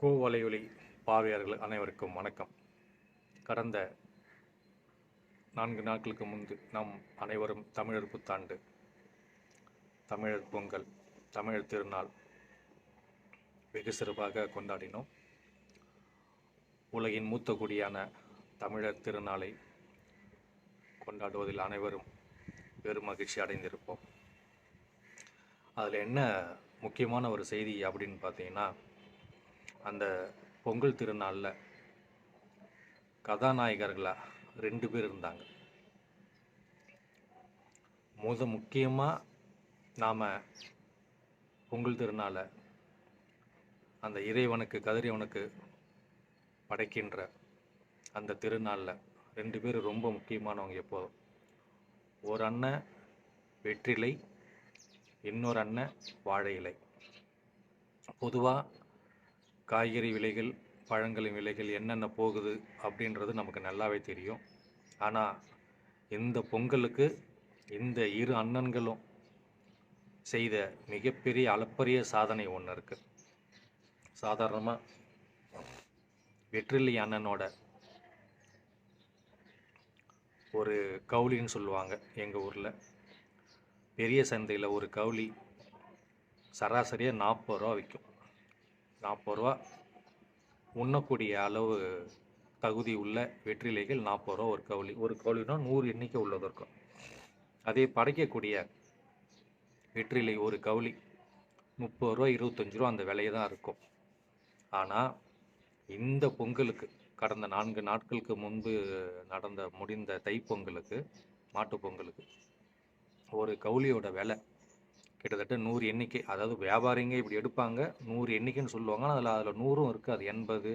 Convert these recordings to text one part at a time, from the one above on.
கோவலையொலி பார்வையாளர்கள் அனைவருக்கும் வணக்கம். கடந்த நான்கு நாட்களுக்கு முன்பு நாம் அனைவரும் தமிழர் புத்தாண்டு தமிழர் பொங்கல் தமிழர் திருநாள் வெகு சிறப்பாக கொண்டாடினோம். உலகின் மூத்த குடியான தமிழர் திருநாளை கொண்டாடுவதில் அனைவரும் பெரும் மகிழ்ச்சி அடைந்திருப்போம். அதில் என்ன முக்கியமான ஒரு செய்தி அப்படின்னு பார்த்தீங்கன்னா அந்த பொங்கல் திருநாளில் கதாநாயகர்களாக ரெண்டு பேர் இருந்தாங்க. முத முக்கியமாக நாம் பொங்கல் திருநாளை அந்த இறைவனுக்கு கதிரியவனுக்கு படைக்கின்ற அந்த திருநாளில் ரெண்டு பேரும் ரொம்ப முக்கியமானவங்க எப்போதும். ஒரு அண்ணன் வெற்றிலை இன்னொரு அண்ணன் வாழை இலை பொதுவாக காய்கறி விலைகள் பழங்களின் விலைகள் என்னென்ன போகுது அப்படின்றது நமக்கு நல்லாவே தெரியும். ஆனால் இந்த பொங்கலுக்கு இந்த இரு அண்ணன்களும் செய்த மிகப்பெரிய அளப்பரிய சாதனை ஒன்று இருக்குது சாதாரணமாக வெற்றிலி அண்ணனோட ஒரு கவுளின்னு சொல்லுவாங்க எங்கள் ஊரில். பெரிய சந்தையில் ஒரு கவுளி சராசரியாக நாற்பது ரூபா விற்கும் நாற்பது ரூபா. உண்ணக்கூடிய அளவு தகுதி உள்ள வெற்றிலைகள் நாற்பது ரூபா ஒரு கவுளி. ஒரு கவுளினா நூறு எண்ணிக்கை உள்ளது இருக்கும். அதே படைக்கக்கூடிய வெற்றிலை ஒரு கவுளி முப்பது ரூபா இருபத்தஞ்சி ரூபா அந்த விலையை தான் இருக்கும். ஆனால் இந்த பொங்கலுக்கு கடந்த நான்கு நாட்களுக்கு முன்பு நடந்த முடிந்த தைப்பொங்கலுக்கு மாட்டுப் பொங்கலுக்கு ஒரு கவுளியோட விலை கிட்டத்தட்ட நூறு எண்ணிக்கை. அதாவது வியாபாரிங்க இப்படி எடுப்பாங்க நூறு எண்ணிக்கைன்னு சொல்லுவாங்க. அதில் அதில் நூறும் இருக்குது அது எண்பது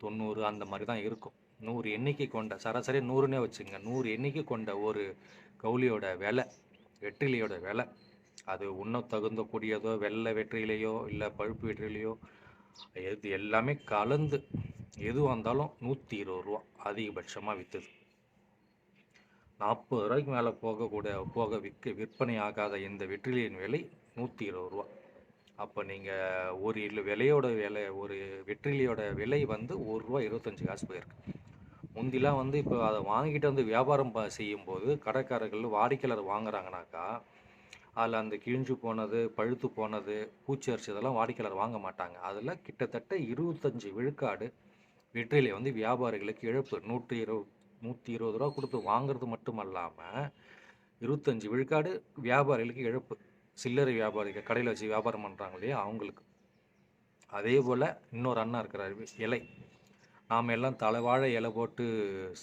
தொண்ணூறு அந்த மாதிரி தான் இருக்கும். நூறு எண்ணிக்கை கொண்ட சராசரி நூறுனே வச்சுங்க நூறு எண்ணிக்கை கொண்ட ஒரு கவுளியோட விலை வெற்றிலையோட விலை அது உண்ண தகுந்த கூடியதோ வெள்ளை வெற்றிலையோ இல்லை பழுப்பு வெற்றிலையோ எது எல்லாமே கலந்து எதுவாக இருந்தாலும் நூற்றி இருபது ரூபா அதிகபட்சமாக விற்றுது நாற்பது ரூபாய்க்கு மேலே போகக்கூட போக விற்க விற்பனை ஆகாத இந்த வெற்றிலையின் விலை நூற்றி இருபது ரூபா. அப்போ நீங்கள் ஒரு இல்லை விலையோட விலை ஒரு வெற்றிலையோட விலை வந்து ஒரு ரூபா இருபத்தஞ்சி காசு போயிருக்கு. முந்திலாம் வந்து இப்போ அதை வாங்கிட்டு வந்து வியாபாரம் செய்யும்போது கடைக்காரர்கள் வாடிக்கையாளர் வாங்குறாங்கனாக்கா அதில் அந்த கிழிஞ்சு போனது பழுத்து போனது பூச்சி அரிசி இதெல்லாம் வாடிக்கையாளர் வாங்க மாட்டாங்க. அதில் கிட்டத்தட்ட இருபத்தஞ்சி விழுக்காடு வெற்றிலை வந்து வியாபாரிகளுக்கு இழப்பு. நூற்றி இருபது நூற்றி இருபது ரூபா கொடுத்து வாங்குறது மட்டும் அல்லாமல் இருபத்தஞ்சி விழுக்காடு வியாபாரிகளுக்கு இழப்பு. சில்லறை வியாபாரிகள் கடையில் வச்சு வியாபாரம் பண்ணுறாங்க இல்லையா அவங்களுக்கு. அதே போல் இன்னொரு அண்ணா இருக்கிறார் இலை. நாம் எல்லாம் தலைவாழை இலை போட்டு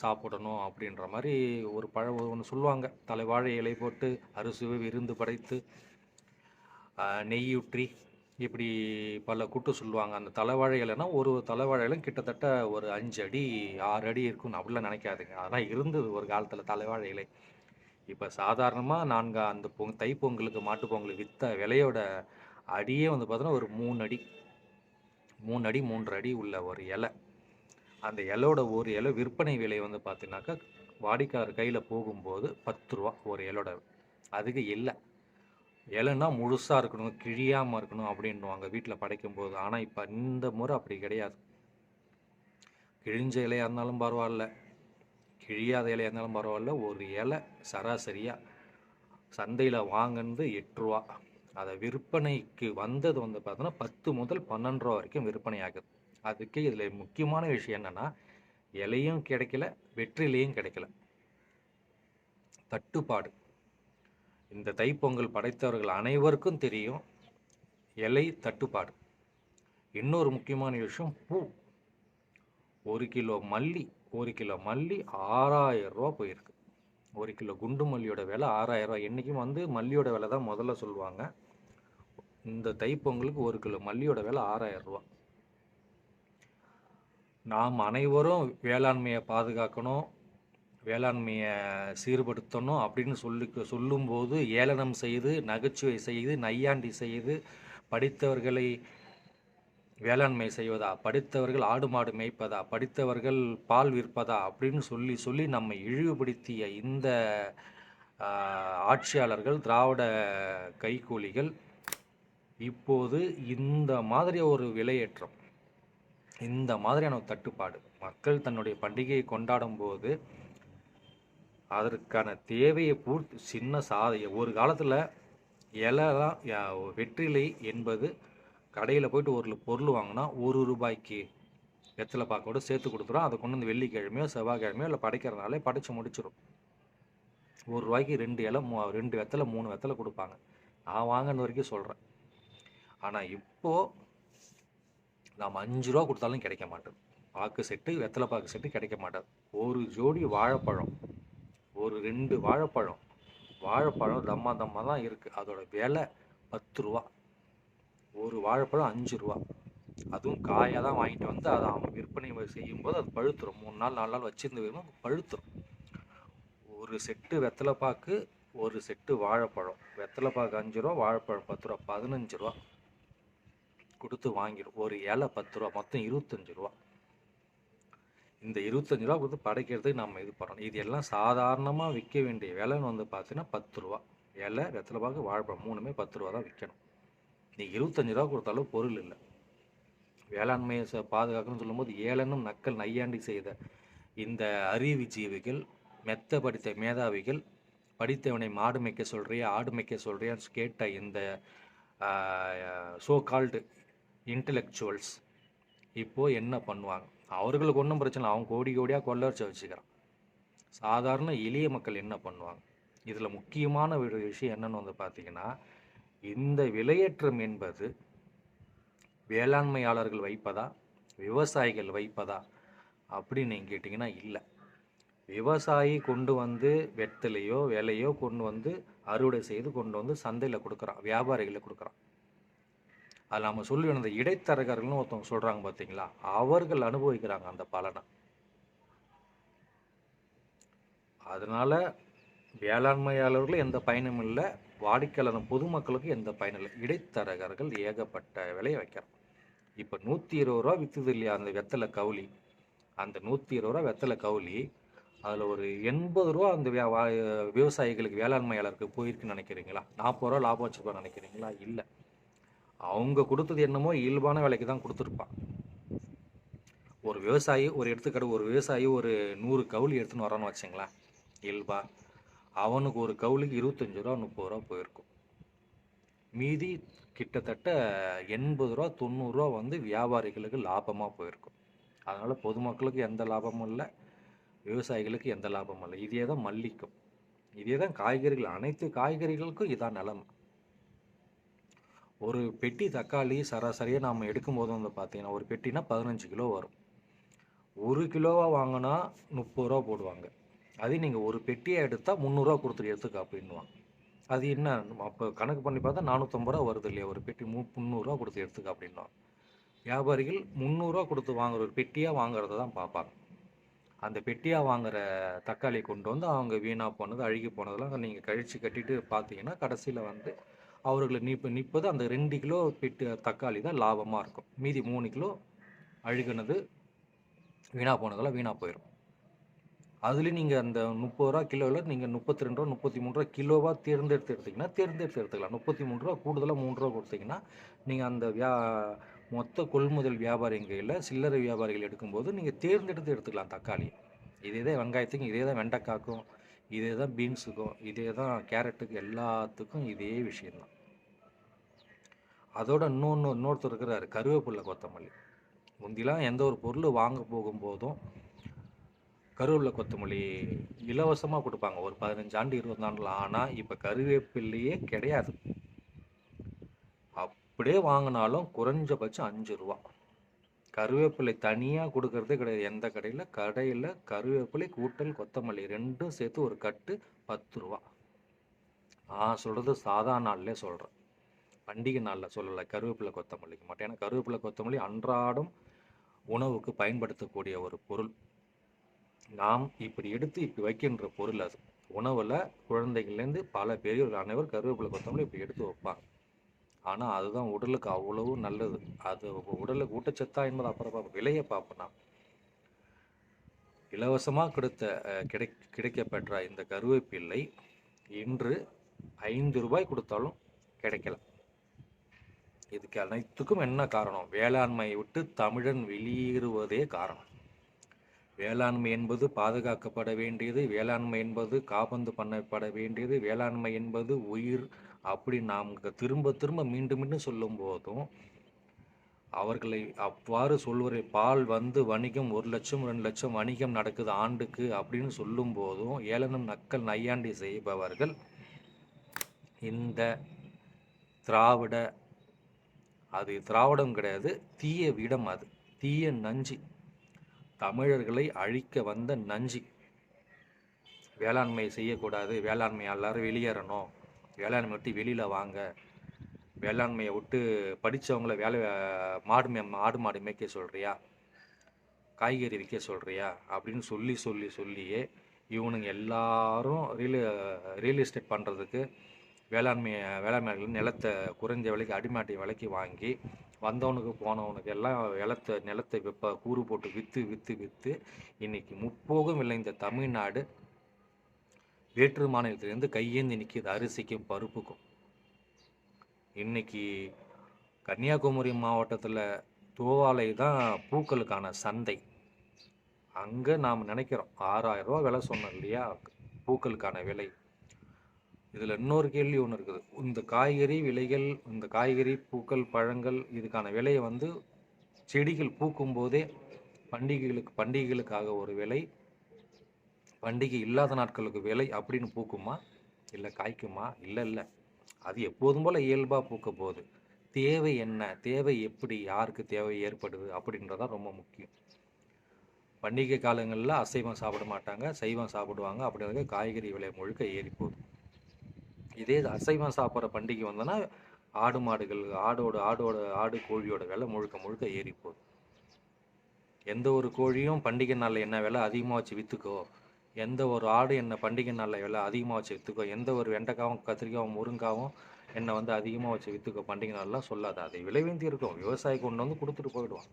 சாப்பிடணும் அப்படின்ற மாதிரி ஒரு பழம் ஒன்று சொல்லுவாங்க. தலைவாழை இலை போட்டு அறுசுவை விருந்து படைத்து நெய்யூற்றி இப்படி பல குட்டு சொல்லுவாங்க. அந்த தலைவாழை ஒரு தலைவாழை கிட்டத்தட்ட ஒரு அஞ்சு அடி ஆறு அடி இருக்கும்னு அப்படிலாம் நினைக்காதுங்க. அதெல்லாம் இருந்தது ஒரு காலத்தில் தலைவாழை இலை இப்போ சாதாரணமாக நான்கு அந்த பொங் தைப்பொங்கலுக்கு மாட்டு பொங்கலுக்கு விற்ற விலையோட அடியே வந்து பார்த்தோன்னா ஒரு மூணு அடி. மூணு அடி மூன்று அடி உள்ள ஒரு இலை. அந்த இலையோட ஒரு இலை விற்பனை விலை வந்து பார்த்தீங்கன்னாக்கா வாடிக்கையாளர் கையில் போகும்போது பத்து ரூபா ஒரு இலோட அதுக்கு இல்லை. இலைன்னா முழுசாக இருக்கணும் கிழியாமல் இருக்கணும் அப்படின்வாங்க வீட்டில் படைக்கும் போது ஆனால் இப்போ இந்த முறை அப்படி கிடையாது. கிழிஞ்ச இலையாக இருந்தாலும் பரவாயில்ல. கிழியாத இலையாக இருந்தாலும் பரவாயில்ல. ஒரு இலை சராசரியாக சந்தையில் வாங்கினது எட்டுருவா அதை விற்பனைக்கு வந்தது வந்து பார்த்தோன்னா பத்து முதல் பன்னெண்டு ரூபா வரைக்கும் விற்பனை ஆகுது. அதுக்கு இதில் முக்கியமான விஷயம் என்னென்னா இலையும் கிடைக்கல வெற்றிலையும் கிடைக்கல. தட்டுப்பாடு. இந்த தைப்பொங்கல் படைத்தவர்கள் அனைவருக்கும் தெரியும். இலை தட்டுப்பாடு. இன்னொரு முக்கியமான விஷயம் பூ. ஒரு கிலோ மல்லி ஒரு கிலோ மல்லி ஆறாயிரம் ரூபா போயிருக்கு. ஒரு கிலோ குண்டு மல்லியோட விலை ஆறாயிரம் ரூபா. என்றைக்கும் வந்து மல்லியோட விலை தான் முதல்ல சொல்லுவாங்க. இந்த தைப்பொங்கலுக்கு ஒரு கிலோ மல்லியோட விலை ஆறாயிரம் ரூபா. நாம் அனைவரும் வேளாண்மையை பாதுகாக்கணும். வேளாண்மையை சீர்படுத்தணும் அப்படின்னு சொல்லி சொல்லும்போது ஏளனம் செய்து நகைச்சுவை செய்து நையாண்டி செய்து படித்தவர்களை வேளாண்மை செய்வதா? படித்தவர்கள் ஆடு மாடு மேய்ப்பதா? படித்தவர்கள் பால் விற்பதா? அப்படின்னு சொல்லி சொல்லி நம்மை இழிவுபடுத்திய இந்த ஆட்சியாளர்கள் திராவிட கைக்கூலிகள் இப்போது இந்த மாதிரி ஒரு விலையேற்றம் இந்த மாதிரியான ஒரு தட்டுப்பாடு மக்கள் தன்னுடைய பண்டிகையை கொண்டாடும் போது அதற்கான தேவையை பூர்த்தி சின்ன சாதை ஒரு காலத்தில் இலைலாம் வெற்றிலை என்பது கடையில் போயிட்டு ஒரு பொருள் வாங்கினா ஒரு ரூபாய்க்கு வெத்தலை பாக்கோட சேர்த்து கொடுத்துரும். அதை கொண்டு வந்து வெள்ளிக்கிழமையோ செவ்வாய்க்கிழமையோ இல்லை படைக்கிறதுனாலே படைச்சு முடிச்சிடும் ஒரு ரூபாய்க்கு ரெண்டு இலை மூ ரெண்டு வெத்தலை மூணு வெத்தலை கொடுப்பாங்க. நான் வாங்கின வரைக்கும் சொல்கிறேன் ஆனால் இப்போது நாம் அஞ்சு ரூபா கொடுத்தாலும் கிடைக்க மாட்டேது. பாக்கு செட்டு வெத்தலை பாக்கு செட்டு கிடைக்க மாட்டேது. ஒரு ஜோடி வாழைப்பழம் ஒரு ரெண்டு வாழைப்பழம். வாழைப்பழம் தம்மா தம்மா தான் இருக்குது அதோட விலை பத்து ரூபா. ஒரு வாழைப்பழம் அஞ்சு ரூபா. அதுவும் காயாக தான் வாங்கிட்டு வந்து அதை அவன் விற்பனை செய்யும்போது அது பழுத்துரும். மூணு நாள் நாலு நாள் வச்சிருந்து வரும்போது பழுத்துரும். ஒரு செட்டு வெத்தலைப்பாக்கு ஒரு செட்டு வாழைப்பழம். வெத்தலைப்பாக்கு அஞ்சு ரூபா வாழைப்பழம் பத்து ரூபா பதினஞ்சு ரூபா. கொடுத்து வாங்கிடும் ஒரு இலை பத்து ரூபா மொத்தம் இருபத்தஞ்சு ரூபா. இந்த இருபத்தஞ்சு ரூபா கொடுத்து படைக்கிறதுக்கு நம்ம இது பண்ணணும். இது எல்லாம் சாதாரணமாக விற்க வேண்டிய விலைன்னு வந்து பார்த்தீங்கன்னா பத்து ரூபா. இலை வெத்தலைப்பாக்கு வாழைப்பழம் மூணுமே பத்து ரூபா தான் விற்கணும் நீ இருபத்தஞ்சு ரூபா கொடுத்தாலும் பொருள் இல்லை. வேளாண்மையை ச- பாதுகாக்கணும்னு சொல்லும்போது ஏளனும் நக்கல் நையாண்டி செய்த இந்த அறிவு ஜீவிகள் மெத்த படித்த மேதாவிகள் படித்தவனை மாடு மேய்க்க சொல்கிறியா ஆடு மேய்க்க சொல்கிறியான்னு கேட்ட இந்த சோ கால்டு இன்டலெக்சுவல்ஸ் இப்போது என்ன பண்ணுவாங்க? அவர்களுக்கு ஒன்றும் பிரச்சனை அவன் கோடி கோடியாக கொள்ளரிச்சு வச்சுக்கிறான். சாதாரண எளிய மக்கள் என்ன பண்ணுவாங்க? இதில் முக்கியமான ஒரு விஷயம் என்னன்னு வந்து பார்த்தீங்கன்னா இந்த விலையேற்றம் என்பது வேளாண்மையாளர்கள் வைப்பதா விவசாயிகள் வைப்பதா அப்படின்னு நீங்கள் கேட்டிங்கன்னா இல்லை. விவசாயி கொண்டு வந்து வெத்தலையோ விலையோ கொண்டு வந்து அறுவடை செய்து கொண்டு வந்து சந்தையில் கொடுக்குறான் வியாபாரிகளை கொடுக்குறான். அது நம்ம சொல்லி அந்த இடைத்தரகர்கள்னு ஒருத்தவங்க சொல்கிறாங்க பார்த்தீங்களா அவர்கள் அனுபவிக்கிறாங்க அந்த பலனை. அதனால் வேளாண்மையாளர்களும் எந்த பயனும் இல்லை. வாடிக்கையாளர் பொதுமக்களுக்கும் எந்த பயனும் இல்லை. இடைத்தரகர்கள் ஏகப்பட்ட விலையை வைக்கிறாங்க. இப்போ நூற்றி இருபது ரூபா விற்றுது இல்லையா? அந்த வெத்தலை கவுளி அந்த நூற்றி இருபது ரூபா வெத்தலை கவுளி அதில் ஒரு எண்பது ரூபா அந்த வியா- வா- விவசாயிகளுக்கு வேளாண்மையாளருக்கு போயிருக்குன்னு நினைக்கிறீங்களா? நாற்பது ரூபா லாபம் வச்சுருப்பான்னு நினைக்கிறீங்களா? இல்லை. அவங்க கொடுத்தது என்னமோ இயல்பான விலைக்கு தான் கொடுத்துருப்பான். ஒரு விவசாயி ஒரு எடுத்துக்காட்டு ஒரு விவசாயி ஒரு நூறு கவுளி எடுத்துன்னு வரான்னு வச்சுங்களேன். இயல்பா அவனுக்கு ஒரு கவுளுக்கு இருபத்தஞ்சு ரூபா முப்பது ரூபா போயிருக்கும். மீதி கிட்டத்தட்ட எண்பது ரூபா தொண்ணூறுரூவா வந்து வியாபாரிகளுக்கு லாபமாக போயிருக்கும். அதனால் பொதுமக்களுக்கு எந்த லாபமும் இல்லை விவசாயிகளுக்கு எந்த லாபமும் இல்லை. இதே தான் மல்லிக்கும். இதே தான் காய்கறிகள் அனைத்து காய்கறிகளுக்கும் இதான் நிலமை. ஒரு பெட்டி தக்காளி சராசரியாக நாம் எடுக்கும்போது வந்து பார்த்தீங்கன்னா ஒரு பெட்டினா பதினஞ்சு கிலோ வரும். ஒரு கிலோவாக வாங்கினா முப்பது ரூபா போடுவாங்க. அதே நீங்கள் ஒரு பெட்டியை எடுத்தால் முந்நூறுரூவா கொடுத்துட்டு எடுத்துக்க அப்படின்னுவாங்க. அது என்ன? அப்போ கணக்கு பண்ணி பார்த்தா நானூற்றம்பது ரூபா வருது இல்லையா? ஒரு பெட்டி மு முந்நூறுரூவா கொடுத்து எடுத்துக்க அப்படின்வாங்க வியாபாரிகள் முந்நூறுரூவா கொடுத்து வாங்குற ஒரு பெட்டியாக வாங்குறத தான் பார்ப்பாங்க. அந்த பெட்டியாக வாங்குற தக்காளி கொண்டு வந்து அவங்க வீணாக போனது அழுகி போனதெல்லாம் நீங்கள் கழித்து கட்டிட்டு பார்த்தீங்கன்னா கடைசியில் வந்து அவர்களை நிற்ப நிற்பது அந்த ரெண்டு கிலோ பெட்டு தக்காளி தான் லாபமாக இருக்கும். மீதி மூணு கிலோ அழுகுனது வீணாக போனதெல்லாம் வீணாக போயிடும் அதுலேயும் நீங்கள் அந்த முப்பது ரூபா கிலோவில் நீங்கள் முப்பத்தி ரெண்டு ரூபா முப்பத்தி மூணு ரூபா கிலோவாக தேர்ந்தெடுத்து எடுத்தீங்கன்னா தேர்ந்தெடுத்து எடுத்துக்கலாம். முப்பத்தி மூணு ரூபா கூடுதலாக மூணு ரூபா கொடுத்தீங்கன்னா நீங்கள் அந்த வியா மொத்த கொள்முதல் வியாபாரிகையில் சில்லறை வியாபாரிகள் எடுக்கும்போது நீங்கள் தேர்ந்தெடுத்து எடுத்துக்கலாம் தக்காளி இதே தான் வெங்காயத்துக்கும் இதே தான் வெண்டைக்காக்கும் இதே தான் பீன்ஸுக்கும் இதே தான் கேரட்டுக்கு எல்லாத்துக்கும் இதே விஷயம்தான். அதோட இன்னொன்று இன்னொருத்தர் இருக்கிறாரு கருவேப்பிள்ளை கொத்தமல்லி. முந்திலாம் எந்த ஒரு பொருள் வாங்க போகும்போதும் கருவேப்பிலை கொத்தமல்லி இலவசமாக கொடுப்பாங்க. ஒரு பதினஞ்சு ஆண்டு இருபது ஆனால் இப்போ கருவேப்பிள்ளையே கிடையாது. அப்படியே வாங்கினாலும் குறைஞ்சபட்சம் அஞ்சு ரூபா. கருவேப்பிலை தனியாக கொடுக்கறதே கிடையாது. எந்த கடையில்? கடையில் கருவேப்பிலை கூட்டல் கொத்தமல்லி ரெண்டும் சேர்த்து ஒரு கட்டு பத்து ரூபா. நான் சொல்கிறது சாதா நாள்லேயே சொல்கிறேன் பண்டிகை நாளில் சொல்லலை கருவேப்பிலை கொத்தமல்லிக்கு மட்டும் ஏன்னா கருவேப்பிலை கொத்தமல்லி அன்றாடம் உணவுக்கு பயன்படுத்தக்கூடிய ஒரு பொருள். நாம் இப்படி எடுத்து இப்படி வைக்கின்ற பொருள் அது. உணவில் குழந்தைகள்லேருந்து பல பெரியவர்கள் அனைவரும் கருவேப்பிலை கொத்தமல்லி இப்படி எடுத்து வைப்பாங்க. ஆனால் அதுதான் உடலுக்கு அவ்வளவு நல்லது. அது உடலுக்கு ஊட்டச்சத்தா என்பது அப்புறம் பார்ப்போம் விலையை பார்ப்போம்னா இலவசமாக கிடைத்த கிடை கிடைக்கப்பெற்ற இந்த கருவேப்பிள்ளை இன்று ஐந்து ரூபாய் கொடுத்தாலும் கிடைக்கல இதுக்கு அனைத்துக்கும் என்ன காரணம்? வேளாண்மையை விட்டு தமிழன் வெளியேறுவதே காரணம். வேளாண்மை என்பது பாதுகாக்கப்பட வேண்டியது வேளாண்மை என்பது காபந்து பண்ணப்பட வேண்டியது வேளாண்மை என்பது உயிர். அப்படி நாம் திரும்ப திரும்ப மீண்டும் மீண்டும் சொல்லும் போதும் அவர்களை அவ்வாறு சொல்வரை பால் வந்து வணிகம் ஒரு லட்சம் ரெண்டு லட்சம் வணிகம் நடக்குது ஆண்டுக்கு அப்படின்னு சொல்லும் போதும் ஏளனம் நக்கல் நையாண்டி செய்பவர்கள் இந்த திராவிட அது திராவிடம் கிடையாது தீய விடம் அது. தீய நஞ்சு. தமிழர்களை அழிக்க வந்த நஞ்சு. வேளாண்மை செய்யக்கூடாது வேளாண்மை எல்லாரும் வெளியேறணும். வேளாண்மை விட்டு வெளியில் வாங்க. வேளாண்மையை விட்டு படித்தவங்கள வேலை மாடு மே மாடு மாடு மேய்க்க சொல்கிறியா காய்கறி விற்க சொல்கிறியா அப்படின்னு சொல்லி சொல்லி சொல்லியே இவனுங்க எல்லாரும் ரியல் ரியல் எஸ்டேட் பண்ணுறதுக்கு வேளாண்மை வேளாண்மையாளர்கள் நிலத்தை குறைஞ்ச விலைக்கு அடிமாட்டி விலைக்கு வாங்கி வந்தவனுக்கு போனவனுக்கு எல்லாம் நிலத்தை நிலத்தை வெப்ப கூறு போட்டு விற்று விற்று விற்று இன்னைக்கு முப்போகம் விளைந்த தமிழ்நாடு வேற்று மாநிலத்திலேருந்து கையேந்தி நிற்கிது அரிசிக்கும் பருப்புக்கும். இன்னைக்கு கன்னியாகுமரி மாவட்டத்தில் தோவாலை தான் பூக்களுக்கான சந்தை. அங்கே நாம் நினைக்கிறோம் ஆறாயிரம் ரூபா விலை சொன்னோம் இல்லையா? பூக்களுக்கான விலை. இதில் இன்னொரு கேள்வி ஒன்று இருக்குது. இந்த காய்கறி விலைகள் இந்த காய்கறி பூக்கள் பழங்கள் இதுக்கான விலையை வந்து செடிகள் பூக்கும் போதே பண்டிகைகளுக்கு பண்டிகைகளுக்காக ஒரு விலை பண்டிகை இல்லாத நாட்களுக்கு விலை அப்படின்னு பூக்குமா? இல்லை காய்க்குமா? இல்லை இல்லை. அது எப்போதும் போல் இயல்பாக பூக்க போகுது. தேவை என்ன? தேவை எப்படி? யாருக்கு தேவை ஏற்படுது? அப்படின்றதான் ரொம்ப முக்கியம். பண்டிகை காலங்களில் அசைவம் சாப்பிட மாட்டாங்க. சைவம் சாப்பிடுவாங்க. அப்படிங்கிறது காய்கறி விலை முழுக்க ஏறி போகுது. இதே அசைவம் சாப்பிட்ற பண்டிகை வந்தோன்னா ஆடு மாடுகள் ஆடோட ஆடோட ஆடு கோழியோட விலை முழுக்க முழுக்க ஏறி போகுது. எந்த ஒரு கோழியும் பண்டிகை நாளில் என்ன விலை அதிகமாக வச்சு விற்றுக்கோ எந்த ஒரு ஆடு என்ன பண்டிகை நாளில் விலை அதிகமாக வச்சு விற்றுக்கோ எந்த ஒரு வெண்டைக்காவும் கத்திரிக்காவும் முருங்காவும் என்னை வந்து அதிகமாக வச்சு விற்றுக்கோ பண்டிகை நாளெலாம் சொல்லாது. அதை விளைவேந்தி இருக்கும். விவசாயி கொண்டு வந்து கொடுத்துட்டு போயிடுவான்.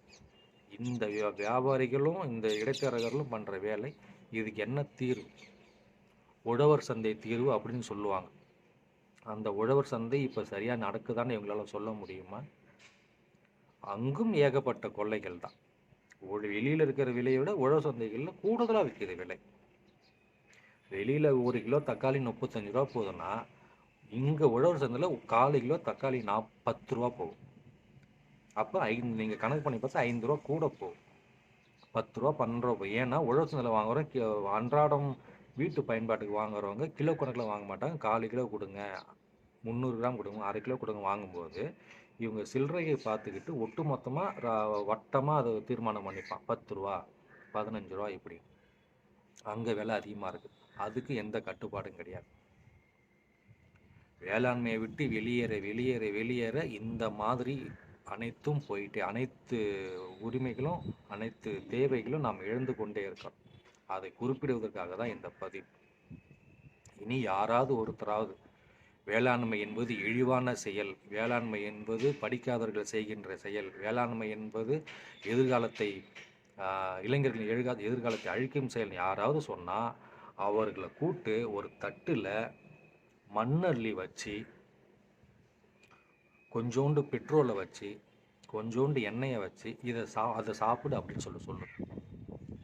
இந்த வியா- வியாபாரிகளும் இந்த இடைத்தரகர்களும் பண்ணுற வேலை இதுக்கு என்ன தீர்வு? உழவர் சந்தை தீர்வு அப்படின்னு சொல்லுவாங்க. அந்த உழவர் சந்தை இப்போ சரியாக நடக்குதான்னு இவங்களால சொல்ல முடியுமா? அங்கும் ஏகப்பட்ட கொள்ளைகள் தான். ஒரு வெளியில் இருக்கிற விலையை விட உழவர் சந்தைகளில் கூடுதலாக விற்கிது விலை. வெளியில் ஒரு கிலோ தக்காளி முப்பத்தஞ்சு ரூபா போகுதுன்னா இங்கே உழவர் சந்தையில் காலு கிலோ தக்காளி நாப் பத்து ரூபா போகும். அப்போ ஐந்து நீங்கள் கணக்கு பண்ணி பார்த்தா ஐந்து ரூபா கூட போகும். பத்து ரூபா பன்னெண்டு ரூபா போகும். ஏன்னா உழவர் சந்தையில் வாங்குறோம் அன்றாடம் வீட்டு பயன்பாட்டுக்கு வாங்குறவங்க கிலோ கணக்கில் வாங்க மாட்டாங்க. காலு கிலோ கொடுங்க. முந்நூறு கிராம் கொடுங்க. அரை கிலோ கொடுங்க வாங்கும்போது இவங்க சில்லறையை பார்த்துக்கிட்டு ஒட்டு மொத்தமாக வட்டமாக அதை தீர்மானம் பண்ணிப்பான். பத்து ரூபா பதினஞ்சு ரூபா இப்படி. அங்கே விலை அதிகமாக இருக்குது அதுக்கு எந்த கட்டுப்பாடும் கிடையாது. வேளாண்மையை விட்டு வெளியேற வெளியேற வெளியேற இந்த மாதிரி அனைத்தும் போயிட்டு அனைத்து உரிமைகளும் அனைத்து தேவைகளும் நாம் இழந்து கொண்டே இருக்கோம் அதை குறிப்பிடுவதற்காக தான் இந்த பதிவு. இனி யாராவது ஒருத்தராவது வேளாண்மை என்பது இழிவான செயல் வேளாண்மை என்பது படிக்காதவர்கள் செய்கின்ற செயல் வேளாண்மை என்பது எதிர்காலத்தை இளைஞர்களின் எதிர்கா எதிர்காலத்தை அழிக்கும் செயல் யாராவது சொன்னால் அவர்களை கூட்டு ஒரு தட்டில் மண்ணள்ளி வச்சு கொஞ்சோண்டு பெட்ரோலை வச்சு கொஞ்சோண்டு எண்ணெயை வச்சு இதை சா அதை சாப்பிடு அப்படின்னு சொல்லி சொல்லும்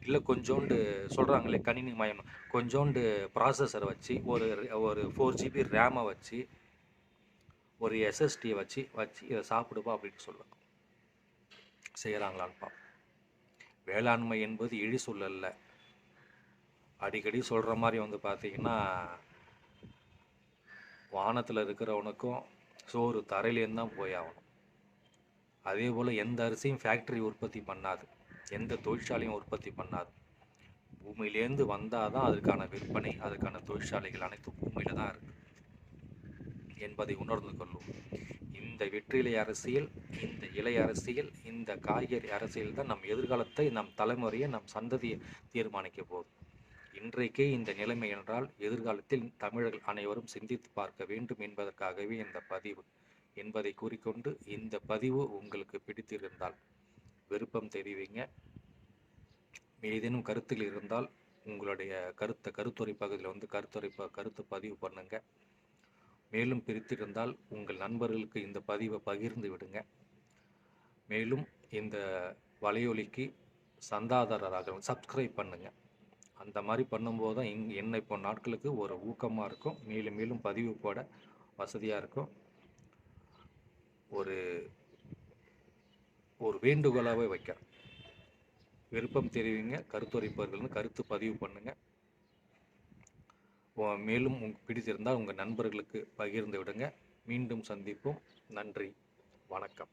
இல்லை கொஞ்சோண்டு சொல்கிறாங்களே கணினி மயம் கொஞ்சோண்டு ப்ராசஸரை வச்சு ஒரு ஒரு ஃபோர் ஜிபி ரேமை வச்சு ஒரு எஸ்எஸ்டியை வச்சு வச்சு இதை சாப்பிடுப்பா அப்படின்னு சொல்லுங்க செய்கிறாங்களான்ப்பா வேளாண்மை என்பது இழி சொல்லல்ல அடிக்கடி சொல்கிற மாதிரி வந்து பார்த்தீங்கன்னா வானத்தில் இருக்கிறவனுக்கும் சோறு தரையிலேருந்து தான் போய் ஆகணும் அதே போல் எந்த அரிசியும் ஃபேக்ட்ரி உற்பத்தி பண்ணாது. எந்த தொழிற்சாலையும் உற்பத்தி பண்ணாது. பூமியிலேருந்து வந்தால் தான் அதுக்கான விற்பனை அதுக்கான தொழிற்சாலைகள் அனைத்தும் பூமியில் தான் இருக்கு என்பதை உணர்ந்து கொள்ளும். இந்த வெற்றிலை அரசியல் இந்த இலை அரசியல் இந்த காய்கறி அரசியல் தான் நம் எதிர்காலத்தை நம் தலைமுறையை நம் சந்ததியை தீர்மானிக்க போதும் இன்றைக்கே இந்த நிலைமை என்றால் எதிர்காலத்தில் தமிழர்கள் அனைவரும் சிந்தித்து பார்க்க வேண்டும் என்பதற்காகவே இந்த பதிவு. என்பதை கூறிக்கொண்டு இந்த பதிவு உங்களுக்கு பிடித்திருந்தால் விருப்பம் தெரிவிங்க. ஏதேனும் கருத்தில் இருந்தால் உங்களுடைய கருத்தை கருத்துரை பகுதியில் வந்து கருத்துரை ப- கருத்து பதிவு பண்ணுங்க. மேலும் பிரித்திருந்தால் உங்கள் நண்பர்களுக்கு இந்த பதிவை பகிர்ந்து விடுங்க. மேலும் இந்த வலையொலிக்கு சந்தாதாரராக சப்ஸ்கிரைப் பண்ணுங்கள் அந்த மாதிரி பண்ணும்போது தான் இங் என்ன இப்போ நாட்களுக்கு ஒரு ஊக்கமாக இருக்கும். மேலும் மேலும் பதிவு போட வசதியாக இருக்கும். ஒரு ஒரு வேண்டுகோளாகவே வைக்கிறேன். விருப்பம் தெரிவிங்க கருத்துரைப்பவர்கள்னு கருத்து பதிவு பண்ணுங்க. மேலும் உங்களுக்கு பிடித்திருந்தால் உங்கள் நண்பர்களுக்கு பகிர்ந்து விடுங்க. மீண்டும் சந்திப்போம். நன்றி. வணக்கம்.